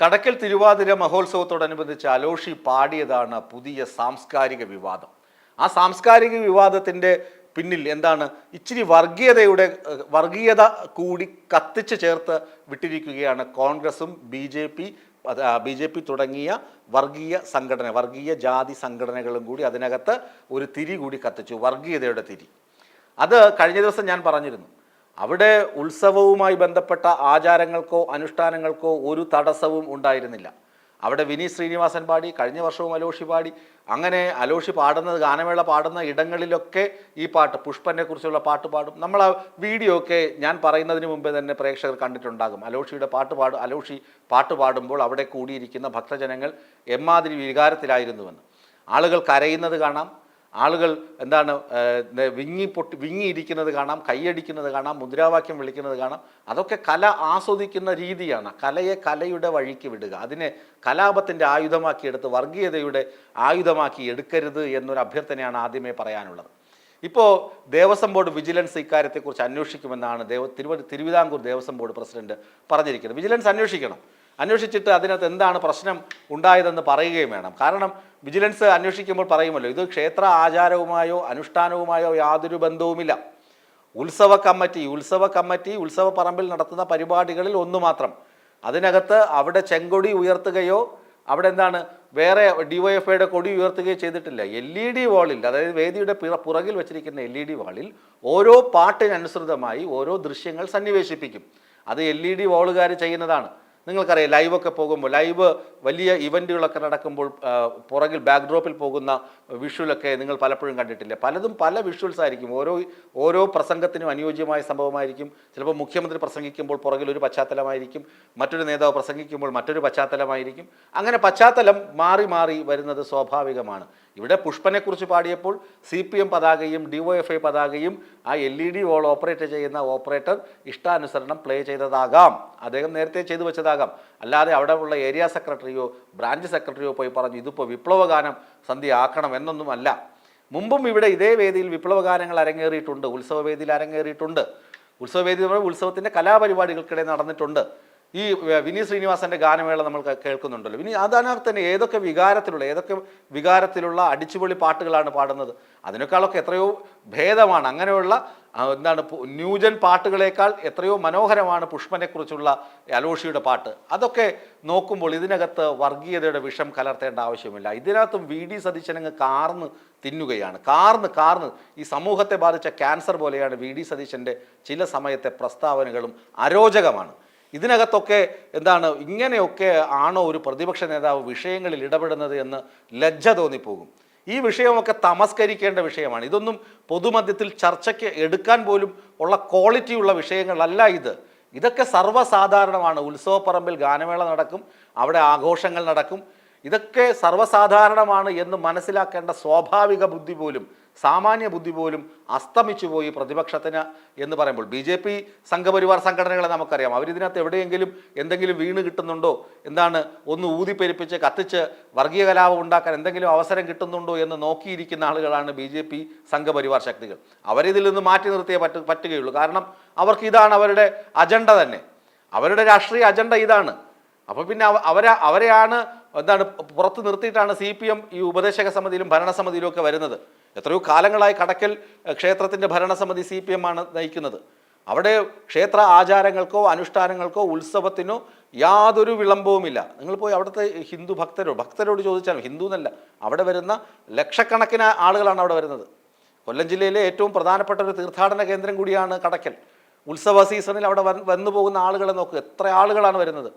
കടക്കൽ തിരുവാതിര മഹോത്സവത്തോടനുബന്ധിച്ച് അലോഷി പാടിയതാണ് പുതിയ സാംസ്കാരിക വിവാദം. ആ സാംസ്കാരിക വിവാദത്തിന്റെ പിന്നിൽ എന്താണ്? ഇച്ചിരി വർഗീയതയുടെ വർഗീയത കൂടി കത്തിച്ച് ചേർത്ത് വിട്ടിരിക്കുകയാണ് കോൺഗ്രസും B J P B J P തുടങ്ങിയ വർഗീയ സംഘടന വർഗീയ ജാതി സംഘടനകളും കൂടി അതിനകത്ത് ഒരു തിരി കൂടി കത്തിച്ചു വർഗീയതയുടെ തിരി. അത് കഴിഞ്ഞ ദിവസം ഞാൻ പറഞ്ഞിരുന്നു. അവിടെ ഉത്സവവുമായി ബന്ധപ്പെട്ട ആചാരങ്ങൾക്കോ അനുഷ്ഠാനങ്ങൾക്കോ ഒരു തടസ്സവും ഉണ്ടായിരുന്നില്ല. അവിടെ വിനീത് ശ്രീനിവാസൻ പാടി കഴിഞ്ഞ വർഷവും അലോഷി പാടി. അങ്ങനെ അലോഷി പാടുന്നത് ഗാനമേള പാടുന്ന ഇടങ്ങളിലൊക്കെ ഈ പാട്ട് പുഷ്പനെ കുറിച്ചുള്ള പാട്ട് പാടും. നമ്മൾ ആ വീഡിയോ ഒക്കെ ഞാൻ പറയുന്നതിന് മുമ്പേ തന്നെ പ്രേക്ഷകർ കണ്ടിട്ടുണ്ടാകും. അലോഷിയുടെ പാട്ട് പാടും അലോഷി പാട്ട് പാടുമ്പോൾ അവിടെ കൂടിയിരിക്കുന്ന ഭക്തജനങ്ങൾ എമ്മാതിരി വികാരത്തിലായിരുന്നുവെന്ന്. ആളുകൾ കരയുന്നത് കാണാം. ആളുകൾ എന്താണ് വിങ്ങി പൊട്ടി വിങ്ങിയിരിക്കുന്നത് കാണാം കൈയടിക്കുന്നത് കാണാം മുദ്രാവാക്യം വിളിക്കുന്നത് കാണാം. അതൊക്കെ കല ആസ്വദിക്കുന്ന രീതിയാണ്. കലയെ കലയുടെ വഴിക്ക് വിടുക. അതിനെ കലാപത്തിന്റെ ആയുധമാക്കി എടുത്ത് വർഗീയതയുടെ ആയുധമാക്കി എടുക്കരുത് എന്നൊരു അഭ്യർത്ഥനയാണ് ആദ്യമേ പറയാനുള്ളത്. ഇപ്പോൾ ദേവസ്വം ബോർഡ് വിജിലൻസ് ഇക്കാര്യത്തെക്കുറിച്ച് അന്വേഷിക്കുമെന്നാണ് ദേവ തിരുവ തിരുവിതാംകൂർ ദേവസ്വം ബോർഡ് പ്രസിഡന്റ് പറഞ്ഞിരിക്കുന്നത്. വിജിലൻസ് അന്വേഷിക്കണം. അന്വേഷിച്ചിട്ട് അതിനകത്ത് എന്താണ് പ്രശ്നം ഉണ്ടായതെന്ന് പറയുകയും വേണം. കാരണം വിജിലൻസ് അന്വേഷിക്കുമ്പോൾ പറയുമല്ലോ ഇത് ക്ഷേത്ര ആചാരവുമായോ അനുഷ്ഠാനവുമായോ യാതൊരു ബന്ധവുമില്ല. ഉത്സവ കമ്മിറ്റി ഉത്സവ കമ്മിറ്റി ഉത്സവ പറമ്പിൽ നടത്തുന്ന പരിപാടികളിൽ ഒന്ന് മാത്രം. അതിനകത്ത് അവിടെ ചെങ്കൊടി ഉയർത്തുകയോ അവിടെ എന്താണ് വേറെ ഡിവൈഎഫ്ഐയുടെ കൊടി ഉയർത്തുകയോ ചെയ്തിട്ടില്ല. എൽ ഇ ഡി വാളിൽ അതായത് വേദിയുടെ പിറ- പുറകിൽ വെച്ചിരിക്കുന്ന എൽ ഇ ഡി വാളിൽ ഓരോ പാട്ടിനനുസൃതമായി ഓരോ ദൃശ്യങ്ങൾ സന്നിവേശിപ്പിക്കും. അത് എൽ ഇ ഡി വാളുകാർ ചെയ്യുന്നതാണ്. നിങ്ങൾക്കറിയാം ലൈവൊക്കെ പോകുമ്പോൾ ലൈവ് വലിയ ഇവന്റുകളൊക്കെ നടക്കുമ്പോൾ പുറകിൽ ബാക്ക്ഡ്രോപ്പിൽ പോകുന്ന വിഷ്വലൊക്കെ നിങ്ങൾ പലപ്പോഴും കണ്ടിട്ടില്ല? പലതും പല വിഷ്വൽസ് ആയിരിക്കും. ഓരോ ഓരോ പ്രസംഗത്തിനും അനുയോജ്യമായ സംഭവമായിരിക്കും. ചിലപ്പോൾ മുഖ്യമന്ത്രി പ്രസംഗിക്കുമ്പോൾ പുറകിൽ ഒരു പശ്ചാത്തലമായിരിക്കും. മറ്റൊരു നേതാവ് പ്രസംഗിക്കുമ്പോൾ മറ്റൊരു പശ്ചാത്തലമായിരിക്കും. അങ്ങനെ പശ്ചാത്തലം മാറി മാറി വരുന്നത് സ്വാഭാവികമാണ്. ഇവിടെ പുഷ്പനെക്കുറിച്ച് പാടിയപ്പോൾ സി പി എം പതാകയും ഡി ഒ എഫ് ഐ പതാകയും ആ L E D wall operate ചെയ്യുന്ന ഓപ്പറേറ്റർ ഇഷ്ടാനുസരണം പ്ലേ ചെയ്തതാകാം. അദ്ദേഹം നേരത്തെ ചെയ്തു വെച്ചതാകാം. അല്ലാതെ അവിടെ ഉള്ള ഏരിയ സെക്രട്ടറിയോ ബ്രാഞ്ച് സെക്രട്ടറിയോ പോയി പറഞ്ഞു ഇതിപ്പോൾ വിപ്ലവഗാനം സന്ധ്യ ആക്കണം എന്നൊന്നും അല്ല മുമ്പും ഇവിടെ ഇതേ വേദിയിൽ വിപ്ലവഗാനങ്ങൾ അരങ്ങേറിയിട്ടുണ്ട് ഉത്സവവേദിയിൽ അരങ്ങേറിയിട്ടുണ്ട്. ഉത്സവവേദി എന്ന് പറയുമ്പോൾ ഉത്സവത്തിന്റെ കലാപരിപാടികൾക്കിടെ നടന്നിട്ടുണ്ട്. ഈ വിനീത് ശ്രീനിവാസന്റെ ഗാനമേള നമ്മൾ കേൾക്കുന്നുണ്ടല്ലോ. വിനി അതിനകത്ത് തന്നെ ഏതൊക്കെ വികാരത്തിലുള്ള ഏതൊക്കെ വികാരത്തിലുള്ള അടിച്ചുപൊളി പാട്ടുകളാണ് പാടുന്നത്? അതിനേക്കാളൊക്കെ എത്രയോ ഭേദമാണ്. അങ്ങനെയുള്ള എന്താണ് ന്യൂജൻ പാട്ടുകളേക്കാൾ എത്രയോ മനോഹരമാണ് പുഷ്പനെക്കുറിച്ചുള്ള അലോഷിയുടെ പാട്ട്. അതൊക്കെ നോക്കുമ്പോൾ ഇതിനകത്ത് വർഗീയതയുടെ വിഷം കലർത്തേണ്ട ആവശ്യമില്ല. ഇതിനകത്തും വി ഡി സതീശനങ്ങ് കാർന്ന് തിന്നുകയാണ്. കാർന്ന് കാർന്ന്. ഈ സമൂഹത്തെ ബാധിച്ച ക്യാൻസർ പോലെയാണ് വി ഡി സതീശന്റെ ചില സമയത്തെ പ്രസ്താവനകളും അരോചകമാണ്. ഇതിനകത്തൊക്കെ എന്താണ് ഇങ്ങനെയൊക്കെ ആണോ ഒരു പ്രതിപക്ഷ നേതാവ് വിഷയങ്ങളിൽ ഇടപെടുന്നത് എന്ന് ലജ്ജ തോന്നിപ്പോകും. ഈ വിഷയമൊക്കെ തമസ്കരിക്കേണ്ട വിഷയമാണ്. ഇതൊന്നും പൊതുമധ്യത്തിൽ ചർച്ചയ്ക്ക് എടുക്കാൻ പോലും ഉള്ള ക്വാളിറ്റിയുള്ള വിഷയങ്ങളല്ല ഇത്. ഇതൊക്കെ സർവസാധാരണമാണ്. ഉത്സവപ്പറമ്പിൽ ഗാനമേള നടക്കും അവിടെ ആഘോഷങ്ങൾ നടക്കും. ഇതൊക്കെ സർവസാധാരണമാണ് എന്ന് മനസ്സിലാക്കേണ്ട സ്വാഭാവിക ബുദ്ധി പോലും സാമാന്യ ബുദ്ധി പോലും അസ്തമിച്ചു പോയി പ്രതിപക്ഷത്തിന് എന്ന് പറയുമ്പോൾ ബി ജെ പി സംഘപരിവാർ സംഘടനകളെ നമുക്കറിയാം. അവരിതിനകത്ത് എവിടെയെങ്കിലും എന്തെങ്കിലും വീണ് കിട്ടുന്നുണ്ടോ? എന്താണ് ഒന്ന് ഊതിപ്പെരിപ്പിച്ച് കത്തിച്ച് വർഗീയ കലാപം ഉണ്ടാക്കാൻ എന്തെങ്കിലും അവസരം കിട്ടുന്നുണ്ടോ എന്ന് നോക്കിയിരിക്കുന്ന ആളുകളാണ് ബി ജെ പി സംഘപരിവാർ ശക്തികൾ. അവരിതിൽ നിന്ന് മാറ്റി നിർത്തിയേ പറ്റ പറ്റുകയുള്ളൂ. കാരണം അവർക്ക് ഇതാണ് അവരുടെ അജണ്ട തന്നെ. അവരുടെ രാഷ്ട്രീയ അജണ്ട ഇതാണ്. അപ്പോൾ പിന്നെ അവ- അവരെ അവരെയാണ് എന്താണ് പുറത്ത് നിർത്തിയിട്ടാണ് സി പി എം ഈ ഉപദേശക സമിതിയിലും ഭരണസമിതിയിലും ഒക്കെ വരുന്നത്. എത്രയോ കാലങ്ങളായി കടക്കൽ ക്ഷേത്രത്തിന്റെ ഭരണസമിതി സി പി എം ആണ് നയിക്കുന്നത്. അവിടെ ക്ഷേത്ര ആചാരങ്ങൾക്കോ അനുഷ്ഠാനങ്ങൾക്കോ ഉത്സവത്തിനോ യാതൊരു വിളംബവുമില്ല. നിങ്ങൾ പോയി അവിടുത്തെ ഹിന്ദു ഭക്തരോട് ഭക്തരോട് ചോദിച്ചാൽ ഹിന്ദു എന്നല്ല അവിടെ വരുന്ന ലക്ഷക്കണക്കിന് ആളുകളാണ് അവിടെ വരുന്നത്. കൊല്ലം ജില്ലയിലെ ഏറ്റവും പ്രധാനപ്പെട്ട ഒരു തീർത്ഥാടന കേന്ദ്രം കൂടിയാണ് കടക്കൽ. ഉത്സവ സീസണിൽ അവിടെ വന്നു പോകുന്ന ആളുകളെ നോക്കുക എത്ര ആളുകളാണ് വരുന്നത്.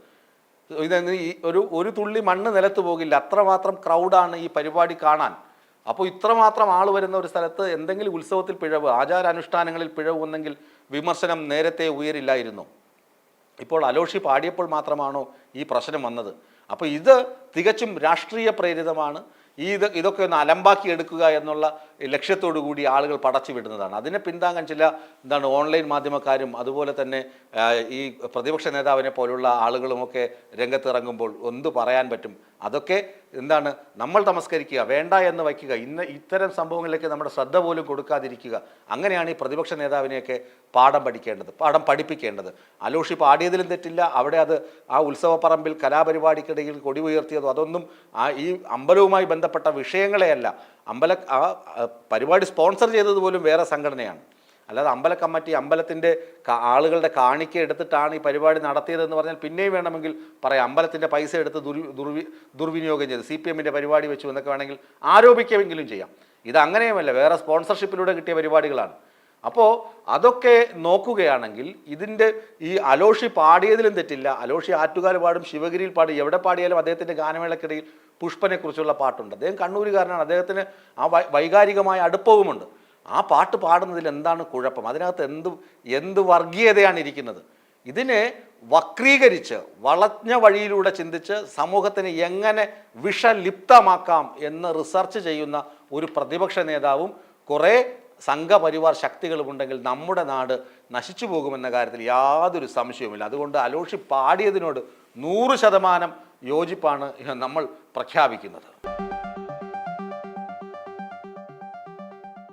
ഇത് ഒരു ഒരു തുള്ളി മണ്ണ് നിലത്ത് പോകില്ല. അത്രമാത്രം ക്രൗഡാണ് ഈ പരിപാടി കാണാൻ. അപ്പോൾ ഇത്രമാത്രം ആൾ വരുന്ന ഒരു സ്ഥലത്ത് എന്തെങ്കിലും ഉത്സവത്തിൽ പിഴവ് ആചാരാനുഷ്ഠാനങ്ങളിൽ പിഴവ് വന്നെങ്കിൽ വിമർശനം നേരത്തെ ഉയരില്ലായിരുന്നു. ഇപ്പോൾ അലോഷി പാടിയപ്പോൾ മാത്രമാണോ ഈ പ്രശ്നം വന്നത്? അപ്പോൾ ഇത് തികച്ചും രാഷ്ട്രീയ പ്രേരിതമാണ്. ഈ ഇത് ഇതൊക്കെ ഒന്ന് അലമ്പാക്കി എടുക്കുക എന്നുള്ള ലക്ഷ്യത്തോടു കൂടി ആളുകൾ പടച്ചു വിടുന്നതാണ്. അതിനെ പിന്താങ്ങാൻ ചില എന്താണ് ഓൺലൈൻ മാധ്യമക്കാരും അതുപോലെ തന്നെ ഈ പ്രതിപക്ഷ നേതാവിനെ പോലുള്ള ആളുകളുമൊക്കെ രംഗത്തിറങ്ങുമ്പോൾ എന്തു പറയാൻ പറ്റും? അതൊക്കെ എന്താണ് നമ്മൾ തമസ്കരിക്കുക വേണ്ട എന്ന് വയ്ക്കുക ഇന്ന് ഇത്തരം സംഭവങ്ങളിലേക്ക് നമ്മുടെ ശ്രദ്ധ പോലും കൊടുക്കാതിരിക്കുക. അങ്ങനെയാണ് ഈ പ്രതിപക്ഷ നേതാവിനെയൊക്കെ പാഠം പഠിക്കേണ്ടത് പാഠം പഠിപ്പിക്കേണ്ടത്. അലോഷി പാടിയതിലും തെറ്റില്ല അവിടെ അത് ആ ഉത്സവപ്പറമ്പിൽ കലാപരിപാടിക്കിടയിൽ കൊടി ഉയർത്തിയതോ അതൊന്നും ആ ഈ അമ്പലവുമായി ബന്ധപ്പെട്ട വിഷയങ്ങളെയല്ല. അമ്പല ആ പരിപാടി സ്പോൺസർ ചെയ്തത് പോലും വേറെ സംഘടനയാണ്. അല്ലാതെ അമ്പല കമ്മിറ്റി അമ്പലത്തിന്റെ ആളുകളുടെ കാണിക്ക എടുത്തിട്ടാണ് ഈ പരിപാടി നടത്തിയതെന്ന് പറഞ്ഞാൽ പിന്നെയും വേണമെങ്കിൽ പറയാം. അമ്പലത്തിന്റെ പൈസ എടുത്ത് ദുർ ദുർവി ദുർവിനിയോഗം ചെയ്ത് സി പി എമ്മിന്റെ പരിപാടി വെച്ചു എന്നൊക്കെ വേണമെങ്കിൽ ആരോപിക്കുമെങ്കിലും ചെയ്യാം. ഇത് അങ്ങനെയുമല്ല വേറെ സ്പോൺസർഷിപ്പിലൂടെ കിട്ടിയ പരിപാടികളാണ്. അപ്പോൾ അതൊക്കെ നോക്കുകയാണെങ്കിൽ ഇതിന്റെ ഈ അലോഷി പാടിയതിലും തെറ്റില്ല. അലോഷി ആറ്റുകാൽ പാടും ശിവഗിരിയിൽ പാടും എവിടെ പാടിയാലും അദ്ദേഹത്തിന്റെ ഗാനമേളക്കിടയിൽ പുഷ്പനെക്കുറിച്ചുള്ള പാട്ടുണ്ട്. അദ്ദേഹം കണ്ണൂരുകാരനാണ്. അദ്ദേഹത്തിന് ആ വൈകാരികമായ അടുപ്പവുമുണ്ട്. ആ പാട്ട് പാടുന്നതിൽ എന്താണ് കുഴപ്പം? അതിനകത്ത് എന്ത് എന്ത് വർഗീയതയാണ് ഇരിക്കുന്നത്? ഇതിനെ വക്രീകരിച്ച് വളഞ്ഞ വഴിയിലൂടെ ചിന്തിച്ച് സമൂഹത്തിന് എങ്ങനെ വിഷലിപ്തമാക്കാം എന്ന് റിസർച്ച് ചെയ്യുന്ന ഒരു പ്രതിപക്ഷ നേതാവും കുറേ സംഘപരിവാർ ശക്തികളുമുണ്ടെങ്കിൽ നമ്മുടെ നാട് നശിച്ചു പോകുമെന്ന കാര്യത്തിൽ യാതൊരു സംശയവുമില്ല. അതുകൊണ്ട് അലോഷി പാടിയതിനോട് നൂറ് ശതമാനം യോജിപ്പാണ് നമ്മൾ പ്രഖ്യാപിക്കുന്നത്.